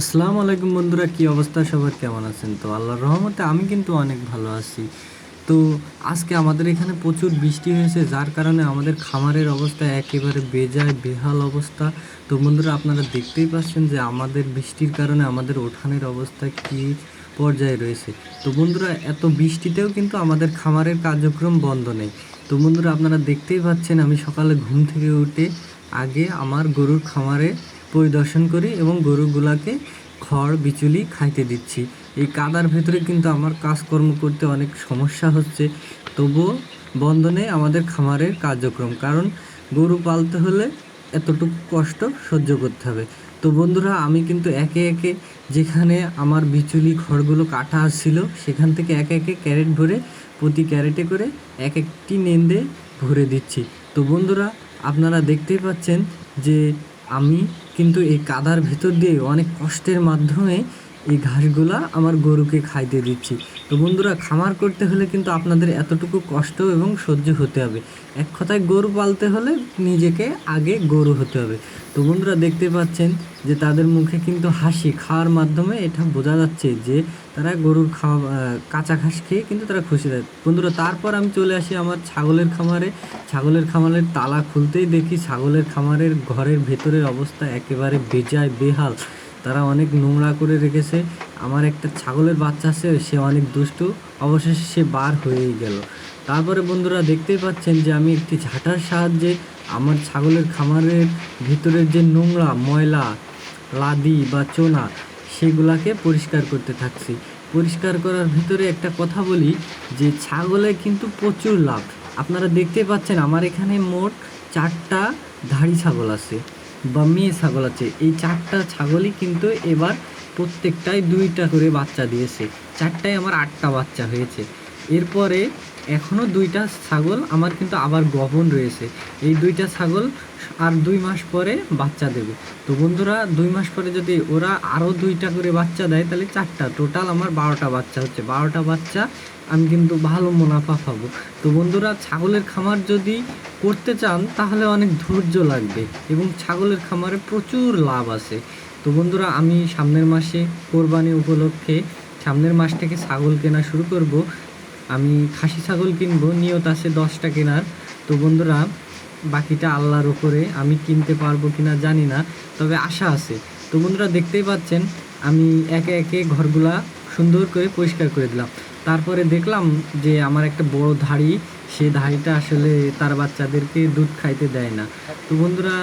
আসসালামু আলাইকুম বন্ধুরা, কি অবস্থা? সবার কেমন আছেন? তো আল্লাহর রহমতে আমি কিন্তু অনেক ভালো আছি। তো আজকে আমাদের এখানে প্রচুর বৃষ্টি হয়েছে, যার কারণে আমাদের খামারের অবস্থা একেবারে বেজায়, বেহাল অবস্থা। তো বন্ধুরা, আপনারা দেখতেই পাচ্ছেন যে আমাদের বৃষ্টির কারণে আমাদের ওঠানের অবস্থা কি পর্যায়ে রয়েছে। তো বন্ধুরা, এত বৃষ্টিতেও কিন্তু আমাদের খামারের কার্যক্রম বন্ধ নেই। তো বন্ধুরা, আপনারা দেখতেই পাচ্ছেন, আমি সকালে ঘুম থেকে উঠে আগে আমার গরুর খামারে পরিদর্শন করি এবং গরুগুলাকে খড়, বিচুলি খাইতে দিচ্ছি। এই কাদার ভেতরে কিন্তু আমার কাজকর্ম করতে অনেক সমস্যা হচ্ছে। তবুও বন্ধনে আমাদের খামারের কার্যক্রম, কারণ গরু পালতে হলে এতটুকু কষ্ট সহ্য করতে হবে। তো বন্ধুরা, আমি কিন্তু একে একে যেখানে আমার বিচুলি খড়গুলো কাটা আসছিল সেখান থেকে একে একে ক্যারেট ভরে, প্রতি ক্যারেটে করে এক একটি নেন্দে ভরে দিচ্ছি। তো বন্ধুরা, আপনারা দেখতেই পাচ্ছেন যে আমি কিন্তু এই কাদার ভেতর দিয়ে অনেক কষ্টের মাধ্যমে এই ঘাসগুলা আমার গরুকে খাইতে দিচ্ছি। তো বন্ধুরা, খামার করতে হলে কিন্তু আপনাদের এতটুকু কষ্ট এবং সহ্য হতে হবে। এক কথায় গরু পালতে হলে নিজেকে আগে গরু হতে হবে। তো বন্ধুরা দেখতে পাচ্ছেন যে তাদের মুখে কিন্তু হাসি খাওয়ার মাধ্যমে এটা বোঝা যাচ্ছে যে তারা গরুর খাওয়া কাঁচা ঘাস খেয়ে কিন্তু তারা খুশি থাকে। বন্ধুরা, তারপর আমি চলে আসি আমার ছাগলের খামারে। ছাগলের খামারের তালা খুলতেই দেখি ছাগলের খামারের ঘরের ভেতরের অবস্থা একেবারে বেজায়, বেহাল। তারা অনেক নোংরা করে রেখেছে। আমার একটা ছাগলের বাচ্চা আছে, সে অনেক দুষ্টু। অবশেষে সে বার হয়েই গেল। তারপরে বন্ধুরা দেখতেই পাচ্ছেন যে আমি একটি ঝাঁটার সাহায্যে আমার ছাগলের খামারের ভিতরের যে নোংরা, ময়লা, লাদি বা চোনা, সেগুলাকে পরিষ্কার করতে থাকছি। পরিষ্কার করার ভিতরে একটা কথা বলি যে ছাগলে কিন্তু প্রচুর লাভ। আপনারা দেখতে পাচ্ছেন আমার এখানে মোট চারটা ধাড়ি ছাগল আছে বা মেয়ে ছাগল আছে। এই চারটা ছাগলই কিন্তু এবার প্রত্যেকটাই দুইটা করে বাচ্চা দিয়েছে। চারটায় আমার আটটা বাচ্চা হয়েছে। এরপরে এখনও দুইটা ছাগল আমার কিন্তু আবার গহন রয়েছে। এই দুইটা ছাগল আর দুই মাস পরে বাচ্চা দেবে। তো বন্ধুরা, দুই মাস পরে যদি ওরা আরও দুইটা করে বাচ্চা দেয়, তাহলে চারটা। টোটাল আমার বারোটা বাচ্চা হচ্ছে। বারোটা বাচ্চা আমি কিন্তু ভালো মুনাফা পাবো। তো বন্ধুরা, ছাগলের খামার যদি করতে চান, তাহলে অনেক ধৈর্য লাগবে এবং ছাগলের খামারে প্রচুর লাভ আছে। তো বন্ধুরা, আমি সামনের মাসে কোরবানি উপলক্ষে সামনের মাস থেকে ছাগল কেনা শুরু করব। আমি খাসি ছাগল কিনবো, নিয়ত আছে দশটা কেনার। তো বন্ধুরা, বাকিটা আল্লাহর ওপরে আমি কিনতে পারব কিনা জানি না, তবে আশা আছে। তো বন্ধুরা, দেখতেই পাচ্ছেন, আমি একে একে ঘরগুলা সুন্দর করে পরিষ্কার করে দিলাম। তারপরে দেখলাম যে আমার একটা বড় ধাড়ি, সে ধাড়িটা আসলে তার বাচ্চাদেরকে দুধ খাইতে দেয় না। তো বন্ধুরা,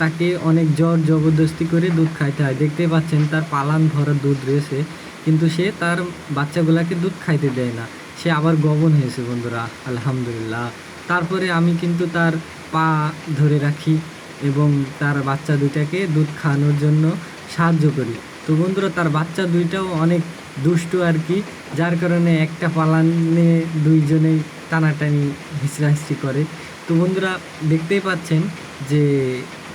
তাকে অনেক জ্বর, জবরদস্তি করে দুধ খাইতে হয়। দেখতেই পাচ্ছেন, তার পালান ভরা দুধ রয়েছে, কিন্তু সে তার বাচ্চাগুলাকে দুধ খাইতে দেয় না। সে আবার গবন হয়েছে বন্ধুরা, আলহামদুলিল্লাহ। তারপরে আমি কিন্তু তার পা ধরে রাখি এবং তার বাচ্চা দুইটাকে দুধ খাওয়ানোর জন্য সাহায্য করি। তো বন্ধুরা, তার বাচ্চা দুইটাও অনেক দুষ্টু আর কি, যার কারণে একটা পালানে দুইজনেই টানাটানি হিসড়াহিসড়ি করে। তো বন্ধুরা, দেখতেই পাচ্ছেন যে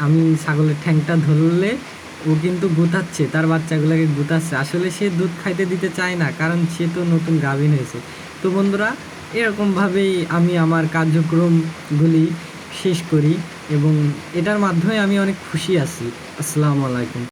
আমি ছাগলের ঠ্যাংটা ধরলে ও কিন্তু গুতাচ্ছে, তার বাচ্চাগুলোকে গুতাচ্ছে। আসলে সে দুধ খাইতে দিতে চায় না, কারণ সে তো নতুন গাভিন হয়েছে। তো বন্ধুরা, এরকমভাবেই আমি আমার কার্যক্রমগুলি শেষ করি এবং এটার মাধ্যমে আমি অনেক খুশি আছি। আসসালামু আলাইকুম।